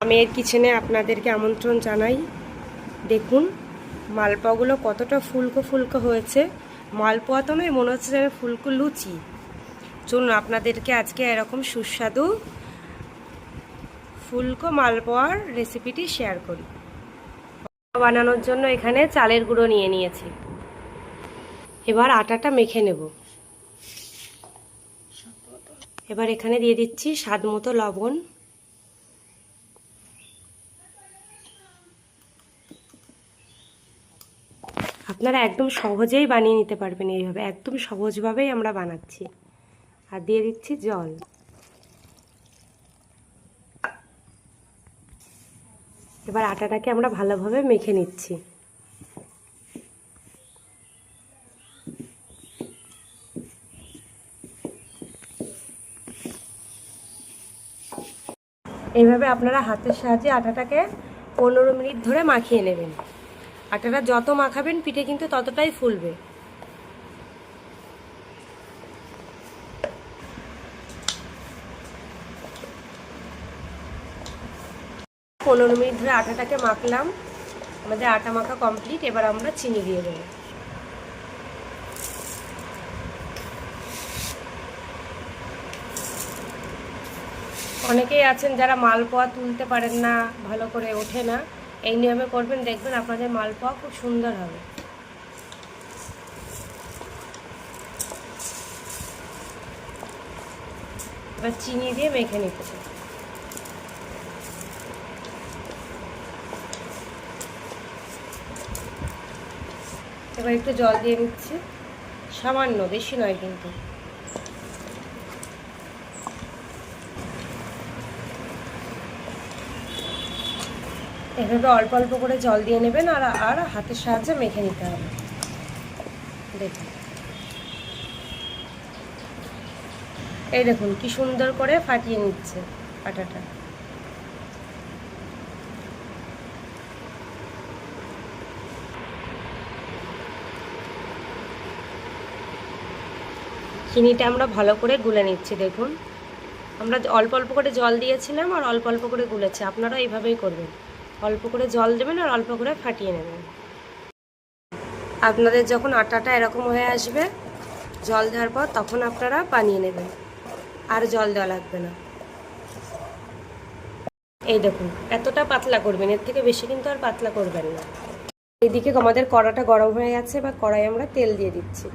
আমের কিচেনে আপনাদেরকে আমন্ত্রণ জানাই। দেখুন, মালপোয়াগুলো কতটা ফুলকো ফুলকো হয়েছে। মালপোয়া তো নয়, মনে হচ্ছে যেন ফুলকো লুচি। চলুন, আপনাদেরকে আজকে এরকম সুস্বাদু ফুলকো মালপোয়ার রেসিপিটি শেয়ার করি। বানানোর জন্য এখানে চালের গুঁড়ো নিয়ে নিয়েছি। এবার আটাটা মেখে নেব। এবার এখানে দিয়ে দিচ্ছি স্বাদ মতো লবণ। আপনারা একদম সহজেই বানিয়ে নিতে পারবেন এইভাবে। একদম সহজভাবেই আমরা বানাচ্ছি। আর দিয়ে দিচ্ছি জল। এবার আটাটাকে আমরা ভালোভাবে মেখে নিচ্ছি। এইভাবে আপনারা হাতের সাহায্যে আটাটাকে পনেরো মিনিট ধরে মাখিয়ে নেবেন। আটাটা যত মাখাবেন, পিঠে কিন্তু ততটাই ফুলবে। পনেরো মিনিট ধরে আটাটাকে মাখলাম। আমাদের আটা মাখা কমপ্লিট, এবার আমরা চিনি দিয়ে দেবো। অনেকেই আছেন যারা মালপোয়া তুলতে পারেন না, ভালো করে ওঠে না। এই নিয়মে করবেন, দেখবেন আপনাদের মালপোয়া খুব সুন্দর হবে। এবার চিনি দিয়ে মেখে নিচ্ছে এবার একটু জল দিয়ে নিচ্ছি। সামান্য, বেশি নয় কিন্তু। এভাবে অল্প অল্প করে জল দিয়ে নেবেন আর আর হাতের সাহায্যে মেখে নিতে হবে। দেখুন। এই দেখুন, কি সুন্দর করে ফাটিয়ে নিচ্ছে আটাটা। চিনিটা আমরা ভালো করে গুলে নিচ্ছি, দেখুন। আমরা অল্প অল্প করে জল দিয়েছিলাম আর অল্প অল্প করে গুলেছি আপনারা এইভাবেই করবেন। অল্প করে জল দেবেন আর অল্প করে ফাটিয়ে নেবেন। আপনাদের যখন আটাটা এরকম হয়ে আসবে জল দেওয়ার পর তখন আপনারা বানিয়ে নেবেন। আর জল দেওয়া লাগবে না। এই দেখুন এতটা পাতলা করবেন এর থেকে বেশি কিন্তু আর পাতলা করবেন না। এদিকে আমাদের কড়াটা গরম হয়ে গেছে বা কড়াই আমরা তেল দিয়ে দিচ্ছি।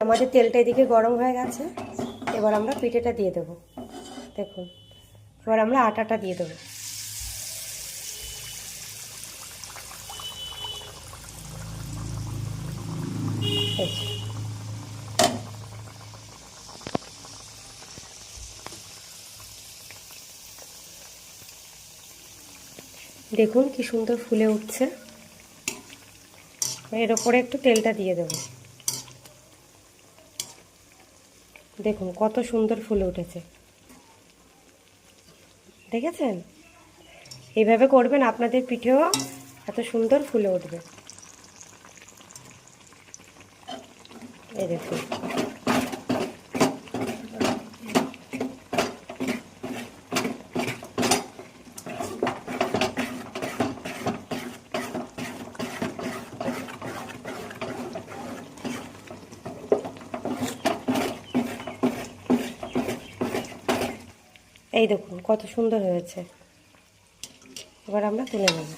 আমাদের তেলটা এদিকে গরম হয়ে গেছে এবার আমরা পিঠেটা দিয়ে দেবো। দেখুন। এবার আমরা আটাটা দিয়ে দেবো। দেখুন কি সুন্দর ফুলে উঠছে। এর ওপরে একটু তেলটা দিয়ে দেবো। দেখুন কত সুন্দর ফুলে উঠেছে। দেখেছেন? এইভাবে করবেন আপনাদের পিঠেও এত সুন্দর ফুলে উঠবে। এই দেখুন। এই দেখুন, কত সুন্দর হয়েছে। এবার আমরা তুলে নেব।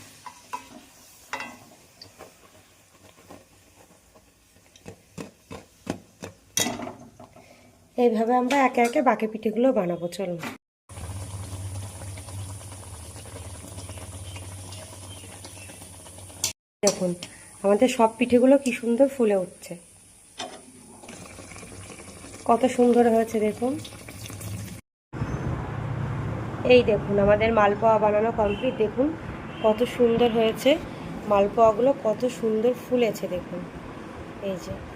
এইভাবে আমরা একে একে বাকি পিঠেগুলো বানাবো, চলুন। দেখুন, আমাদের সব পিঠেগুলো কি সুন্দর ফুলে উঠছে। কত সুন্দর হয়েছে, দেখুন। এই দেখুন, আমাদের মালপোয়া বানানো কমপ্লিট দেখুন কত সুন্দর হয়েছে। মালপোয়াগুলো কত সুন্দর ফুলেছে, দেখুন। এই যে।